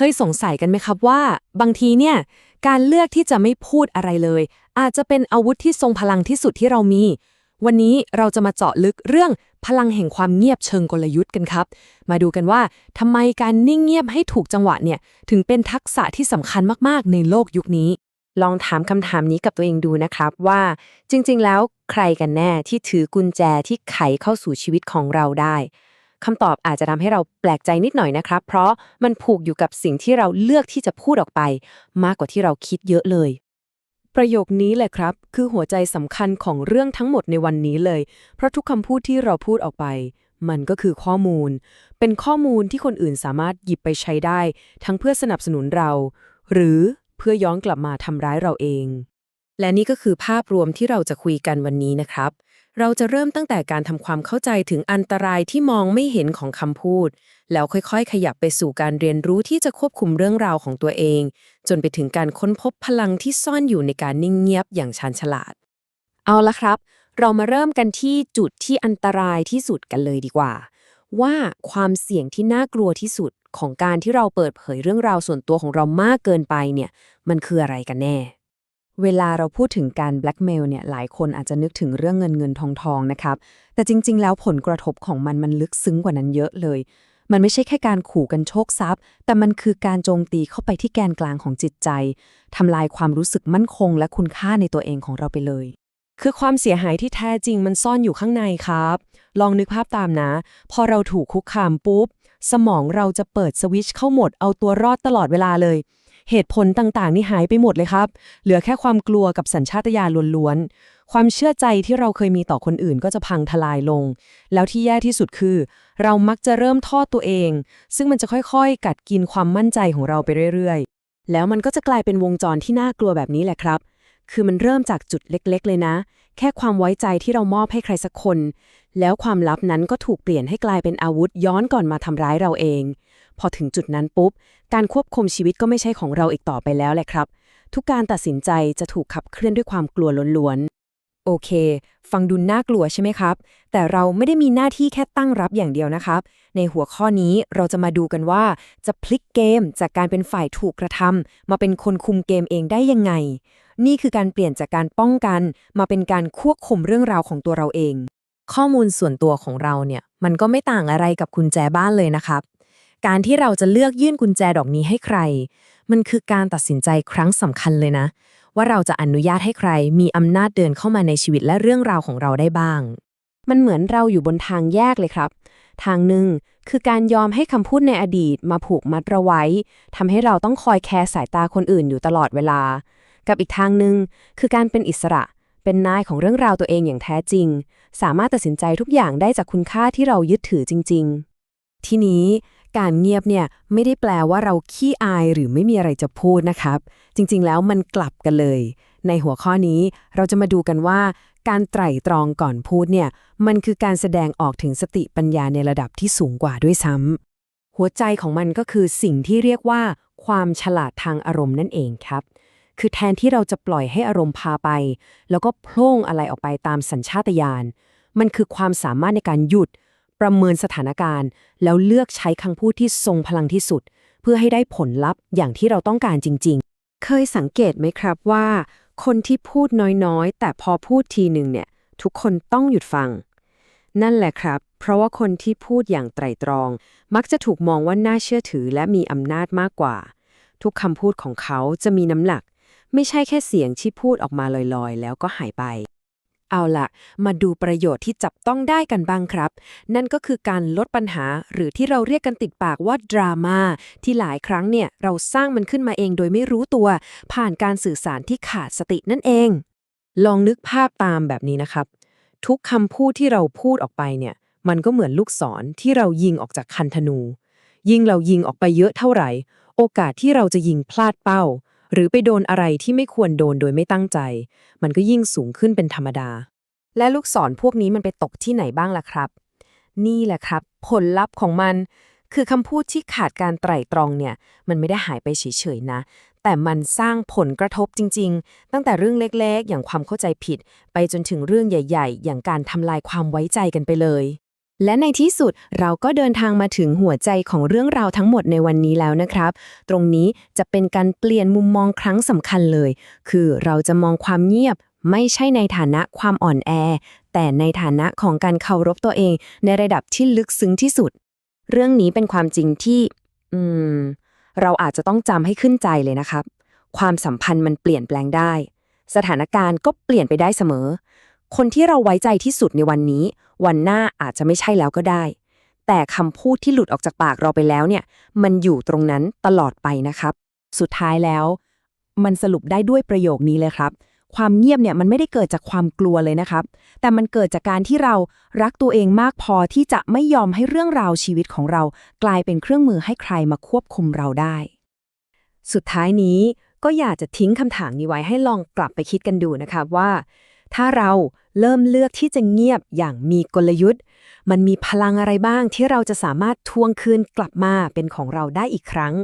เคยสงสัยกันไหมครับว่า บางทีเนี่ย การเลือกที่จะไม่พูดอะไรเลย อาจจะเป็นอาวุธที่ทรงพลังที่สุดที่เรามี วันนี้เราจะมาเจาะลึกเรื่องพลังแห่งความเงียบเชิงกลยุทธ์กันครับ มาดูกันว่าทำไมการนิ่งเงียบให้ถูกจังหวะเนี่ย ถึงเป็นทักษะที่สำคัญมากๆ ในโลกยุคนี้ ลองถามคำถามนี้กับตัวเองดูนะครับว่า จริง ๆ แล้วใครกันแน่ที่ถือกุญแจที่ไขเข้าสู่ชีวิตของเราได้ คำตอบอาจจะทำให้เราแปลกใจนิดหน่อยนะครับ เพราะมันผูกอยู่กับสิ่งที่เราเลือกที่จะพูดออกไป มากกว่าที่เราคิดเยอะเลย ประโยคนี้แหละครับ คือหัวใจสำคัญของเรื่องทั้งหมดในวันนี้เลย เพราะทุกคำพูดที่เราพูดออกไป มันก็คือข้อมูล เป็นข้อมูลที่คนอื่นสามารถหยิบไปใช้ได้ ทั้งเพื่อสนับสนุนเรา หรือเพื่อย้อนกลับมาทำร้ายเราเอง และนี่ก็คือภาพรวมที่เราจะคุยกันวันนี้นะครับ เราจะเริ่มตั้งแต่การทำความเข้าใจถึงอันตรายที่มองไม่เห็นของคำพูด แล้วค่อยๆ ขยับไปสู่การเรียนรู้ที่จะควบคุมเรื่องราวของตัวเอง จนไปถึงการค้นพบพลังที่ซ่อนอยู่ในการนิ่งเงียบอย่างชาญฉลาด เอาละครับ เรามาเริ่มกันที่จุดที่อันตรายที่สุดกันเลยดีกว่า ว่าความเสี่ยงที่น่ากลัวที่สุดของการที่เราเปิดเผยเรื่องราวส่วนตัวของเรามากเกินไปเนี่ย มันคืออะไรกันแน่ เวลาเราพูดถึงการแบล็กเมลเนี่ยหลายคนอาจจะนึกถึงเรื่องเงินเงินทองทองนะครับ แต่จริง ๆ แล้วผลกระทบของมันมันลึกซึ้งกว่านั้นเยอะเลย มันไม่ใช่แค่การขู่กันโชคทรัพย์ แต่มันคือการโจมตีเข้าไปที่แกนกลางของจิตใจทำลายความรู้สึกมั่นคง และคุณค่าในตัวเองของเราไปเลย คือความเสียหายที่แท้จริงมันซ่อนอยู่ข้างในครับ ลองนึกภาพตามนะ พอเราถูกคุกคามปุ๊บสมองเราจะเปิดสวิตช์เข้าโหมดเอาตัวรอดตลอดเวลาเลย เหตุผลต่างๆ นี่หายไปหมดเลยครับ เหลือแค่ความกลัวกับสัญชาตญาณล้วนๆ ความเชื่อใจที่เราเคยมีต่อคนอื่นก็จะพังทลายลง แล้วที่แย่ที่สุดคือ เรามักจะเริ่มทอดตัวเอง ซึ่งมันจะค่อยๆ กัดกินความมั่นใจของเราไปเรื่อยๆ แล้วมันก็จะกลายเป็นวงจรที่น่ากลัวแบบนี้แหละครับ คือมันเริ่มจากจุดเล็ก ๆ เลยนะ แค่ความไว้ใจที่เรามอบให้ใครสักคน แล้วความลับนั้นก็ถูกเปลี่ยนให้กลายเป็นอาวุธย้อนก่อนมาทำร้ายเราเอง พอถึงจุดนั้นปุ๊บ การควบคุมชีวิตก็ไม่ใช่ของเราอีกต่อไปแล้วแหละครับ ทุกการตัดสินใจจะถูกขับเคลื่อนด้วยความกลัวล้วนๆ โอเค ฟังดูน่ากลัวใช่ไหมครับ แต่เราไม่ได้มีหน้าที่แค่ตั้งรับอย่างเดียวนะครับ ในหัวข้อนี้เราจะมาดูกันว่าจะพลิกเกมจากการเป็นฝ่ายถูกกระทำมาเป็นคนคุมเกมเองได้ยังไง นี่คือการเปลี่ยนจากการป้องกัน มาเป็นการควบคุมเรื่องราวของตัวเราเองข้อมูลส่วนตัวของเราเนี่ย มันก็ไม่ต่างอะไรกับกุญแจบ้านเลยนะครับ การที่เราจะเลือกยื่นกุญแจดอกนี้ให้ใคร มันคือการตัดสินใจครั้งสำคัญเลยนะ ว่าเราจะอนุญาตให้ใคร มีอำนาจเดินเข้ามาในชีวิตและเรื่องราวของเราได้บ้าง มันเหมือนเราอยู่บนทางแยกเลยครับ ทางหนึ่งคือการยอมให้คำพูดในอดีตมาผูกมัดเราไว้ทำให้เราต้องคอยแคร์สายตาคนอื่นอยู่ตลอดเวลา กับอีกทางหนึ่งคือการเป็นอิสระเป็นนายของเรื่องราวตัวเองอย่างแท้จริง สามารถตัดสินใจทุกอย่างได้จากคุณค่าที่เรายึดถือจริง ๆ ทีนี้ การเงียบเนี่ยไม่ได้แปลว่าเราขี้อายหรือไม่มีอะไรจะพูดนะครับ จริงๆแล้วมันกลับกันเลย ในหัวข้อนี้เราจะมาดูกันว่า การไตร่ตรองก่อนพูดเนี่ยมันคือการแสดงออกถึงสติปัญญาในระดับที่สูงกว่าด้วยซ้ำหัวใจของมันก็คือสิ่งที่เรียกว่า ความฉลาดทางอารมณ์นั่นเองครับคือแทนที่เราจะปล่อยให้อารมณ์พาไป แล้วก็โพล่งอะไรออกไปตามสัญชาตญาณ มันคือความสามารถในการหยุด ประเมินสถานการณ์ แล้วเลือกใช้คำพูดที่ทรงพลังที่สุด เพื่อให้ได้ผลลัพธ์อย่างที่เราต้องการจริง ๆ เคยสังเกตไหมครับว่า คนที่พูดน้อยๆ แต่พอพูดทีหนึ่งเนี่ย ทุกคนต้องหยุดฟัง นั่นแหละครับ เพราะว่าคนที่พูดอย่างไตรตรอง มักจะถูกมองว่าน่าเชื่อถือและมีอำนาจมากกว่า ทุกคำพูดของเขาจะมีน้ำหนัก ไม่ใช่แค่เสียงที่พูดออกมาลอยๆ แล้วก็หายไป เอาละมาดูประโยชน์ที่จับต้องได้กันบ้างครับ นั่นก็คือการลดปัญหาหรือที่เราเรียกกันติดปากว่าดราม่าที่หลายครั้งเนี่ยเราสร้างมันขึ้นมาเองโดยไม่รู้ตัว ผ่านการสื่อสารที่ขาดสตินั่นเอง ลองนึกภาพตามแบบนี้นะครับ ทุกคำพูดที่เราพูดออกไปเนี่ย มันก็เหมือนลูกศรที่เรายิงออกจากคันธนู ยิงเรายิงออกไปเยอะเท่าไหร่ โอกาสที่เราจะยิงพลาดเป้า รือไปโดนอะไรที่ไม่ควรโดนโดยไม่ตั้งใจ มันก็ยิ่งสูงขึ้นเป็นธรรมดา และลูกศรพวกนี้มันไปตกที่ไหนบ้างล่ะครับ นี่แหละครับ ผลลัพธ์ของมัน คือคำพูดที่ขาดการไตร่ตรองเนี่ย มันไม่ได้หายไปเฉยๆนะ แต่มันสร้างผลกระทบจริง ๆ ตั้งแต่เรื่องเล็กๆ อย่างความเข้าใจผิด ไปจนถึงเรื่องใหญ่ ๆ อย่างการทำลายความไว้ใจกันไปเลย และในที่สุดเราก็เดินทางมาถึงหัวใจของเรื่องราวทั้งหมดในวันนี้แล้วนะครับ ตรงนี้จะเป็นการเปลี่ยนมุมมองครั้งสำคัญเลย คือเราจะมองความเงียบไม่ใช่ในฐานะความอ่อนแอ แต่ในฐานะของการเคารพตัวเอง ในระดับที่ลึกซึ้งที่สุด เรื่องนี้เป็นความจริงที่ อืม เราอาจจะต้องจำให้ขึ้นใจเลยนะครับ ความสัมพันธ์มันเปลี่ยนแปลงได้ สถานการณ์ก็เปลี่ยนไปได้เสมอ คนที่เราไว้ใจที่สุดในวันนี้ วันหน้าอาจจะไม่ใช่แล้วก็ได้ แต่คำพูดที่หลุดออกจากปากเราไปแล้วเนี่ย มันอยู่ตรงนั้นตลอดไปนะครับ สุดท้ายแล้ว มันสรุปได้ด้วยประโยคนี้เลยครับ ความเงียบเนี่ยมันไม่ได้เกิดจากความกลัวเลยนะครับ แต่มันเกิดจากการที่เรารักตัวเองมากพอที่จะไม่ยอมให้เรื่องราวชีวิตของเรา กลายเป็นเครื่องมือให้ใครมาควบคุมเราได้ สุดท้ายนี้ก็อยากจะทิ้งคำถามนี้ไว้ให้ลองกลับไปคิดกันดูนะครับว่า ถ้าเราเริ่มเลือกที่จะเงียบอย่างมีกลยุทธ์ มันมีพลังอะไรบ้างที่เราจะสามารถทวงคืนกลับมาเป็นของเราได้อีกครั้ง